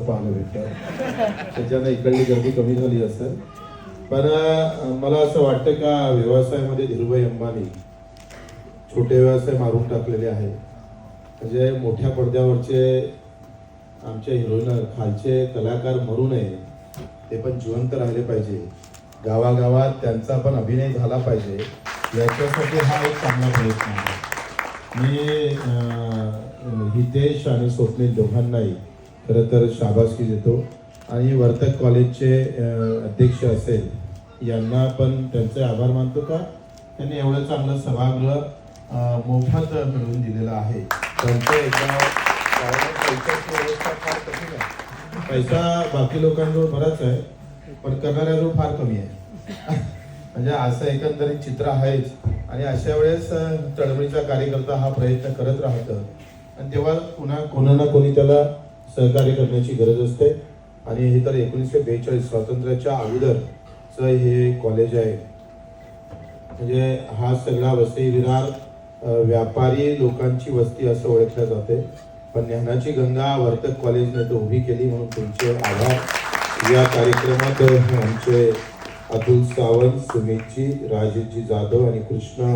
पाहायला भेटतात. त्याच्यानं इकडली गर्दी कमी झाली असेल. पण मला असं वाटतं का व्यवसायामध्ये धीरुभाई अंबानी छोटे व्यवसाय मारून टाकलेले आहे म्हणजे मोठ्या पडद्यावरचे आमच्या हिरोईन खालचे कलाकार मरू नये. ते पण जिवंत राहिले पाहिजे. गावागावात त्यांचा पण अभिनय झाला पाहिजे. याच्यासाठी हा एक चांगला प्रयत्न आहे. मी हितेश आणि स्वप्नील दोघांनाही खरं तर शाबासकी देतो. आणि वर्तक कॉलेजचे अध्यक्ष असेल यांना पण त्यांचे आभार मानतो का? त्यांनी एवढं चांगलं सभागृह मोफत मिळवून दिलेलं आहे. त्यांचं एकदा पैशाची व्यवस्था फार कठीण आहे. पैसा बाकी लोकांजवळ बराच आहे पण करणाऱ्याजवळ फार कमी आहे. म्हणजे असं एकंदरीत चित्र आहेच. आणि अशा वेळेस चळवळीचा कार्यकर्ता हा प्रयत्न करत राहतं. आणि तेव्हा पुन्हा कोणा ना कोणी त्याला सहकार्य करण्याची गरज असते. आणि हे तर एकोणीसशे बेचाळीस स्वातंत्र्याच्या अगोदरचं हे कॉलेज आहे. म्हणजे हा सगळा वसई विरार व्यापारी लोकांची वस्ती असं ओळखल्या जाते. पण ज्ञानाची गंगा वर्तक कॉलेजने तर उभी केली म्हणून तुमचे आभार. या कार्यक्रमात आमचे अतुल सावंत सुमितजी राजेशजी जाधव आणि कृष्णा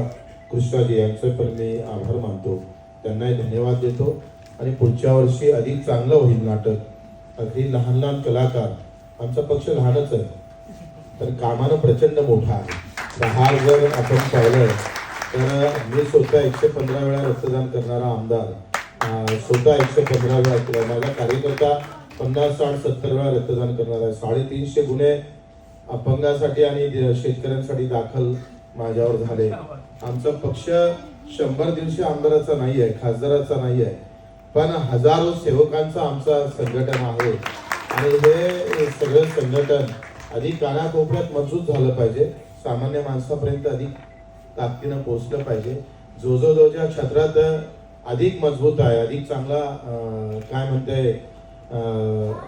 कृष्णाजी यांचे पण मी आभार मानतो. त्यांनाही धन्यवाद देतो. आणि पुढच्या वर्षी अधिक चांगलं होईल नाटक. अगदी लहान लहान कलाकार. आमचा पक्ष लहानच आहे. तर कामानं प्रचंड मोठा आहे. दहा जर आपण पाहिलं तर मी स्वतः एकशे पंधरा वेळा रक्तदान करणारा आमदार. स्वतः एकशे पंधरा वेळा माझा कार्यकर्ता पन्नास साठ सत्तर वेळा रक्तदान करणार आहे. साडेतीनशे गुन्हे अपंगासाठी आणि शेतकऱ्यांसाठी दाखल माझ्यावर झाले. आमचा पक्ष शंभर दीडशे आमदाराचा नाही आहे खासदाराचा नाही आहे पण हजारो सेवकांचा आमचा संघटन आहे. आणि हे सगळं संघटन अधिक कानाकोपऱ्यात मजबूत झालं पाहिजे. सामान्य माणसापर्यंत अधिक ताकदीनं पोचलं पाहिजे. जो जो जो ज्या क्षेत्रात अधिक मजबूत आहे. अधिक चांगला काय म्हणते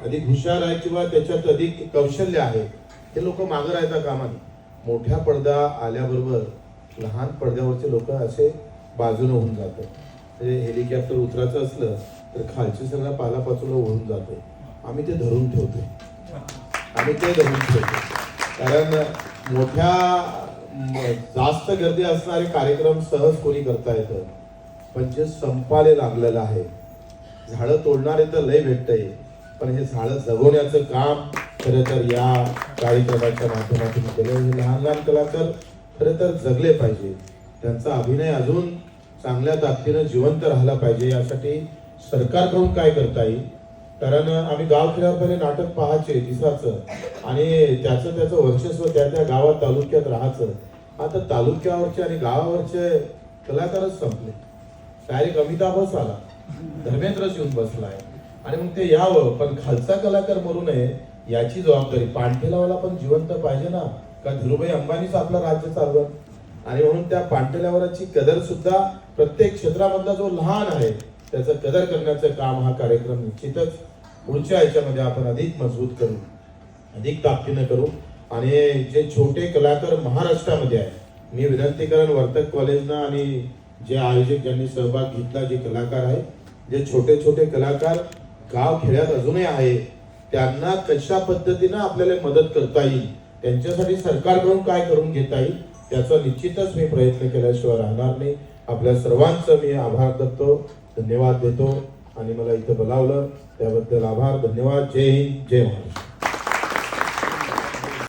अधिक हुशार आहे किंवा त्याच्यात अधिक कौशल्य आहे. हे लोक मागं राहता कामाने. मोठ्या पडदा आल्याबरोबर लहान पडद्यावरचे लोक असे बाजूने होऊन जातात. म्हणजे हेलिकॉप्टर उतरायचं असलं तर खालची सगळ्या पालापाचोला ओढून जाते. आम्ही ते धरून ठेवतोय. आम्ही ते धरून ठेवतो कारण मोठ्या जास्त गर्दी असणारे कार्यक्रम सहज कोणी करता येतं. पण जे संपाले लागलेलं आहे झाडं तोडणारे तर लय भेटतंय. पण हे झाडं जगवण्याचं काम खरं तर या कार्यक्रमाच्या माध्यमातून केलं हे लहान लहान कलाकार खरं तर जगले पाहिजे. त्यांचा अभिनय अजून चांगल्या ताकदीनं जिवंत राहिला पाहिजे. यासाठी सरकारकडून काय करता येईल? कारण आम्ही गाव खेळावर पहिले नाटक पाहायचे दिसाचं आणि त्याचं त्याचं वर्चस्व त्या त्या गावात तालुक्यात राहायचं. आता तालुक्यावरचे आणि गावावरचे कलाकारच संपले. डायरेक्ट अमिताभच आला. धर्मेंद्रच येऊन आहे आणि मग ते यावं. पण खालचा कलाकार मरू नये याची जबाबदारी. पाणठेलावाला पण जिवंत पाहिजे ना. का धीरुभाई अंबानीच आपलं राज्य चालवत आणि म्हणून त्या पाणठेल्यावराची कदर सुद्धा प्रत्येक क्षेत्रामधला जो लहान आहे त्याचं कदर करण्याचं काम हा कार्यक्रम निश्चितच पुढच्या याच्यामध्ये आपण अधिक मजबूत करू अधिक ताकदीनं करू. आणि जे छोटे कलाकार महाराष्ट्रामध्ये आहे मी विनंती करेन वर्तक कॉलेजना आणि जे आयोजक ज्यांनी सहभाग घेतला जे कलाकार आहे जे छोटे छोटे कलाकार गाव खेड्यात अजूनही आहे त्यांना कशा पद्धतीनं आपल्याला मदत करता येईल त्यांच्यासाठी सरकारकडून काय करून घेता येईल त्याचा निश्चितच मी प्रयत्न केल्याशिवाय राहणार नाही. आपल्या सर्वांचं मी आभार करतो धन्यवाद देतो आणि मला इथं बोलावलं. त्याबद्दल आभार धन्यवाद. जय हिंद जय महाराष्ट्र.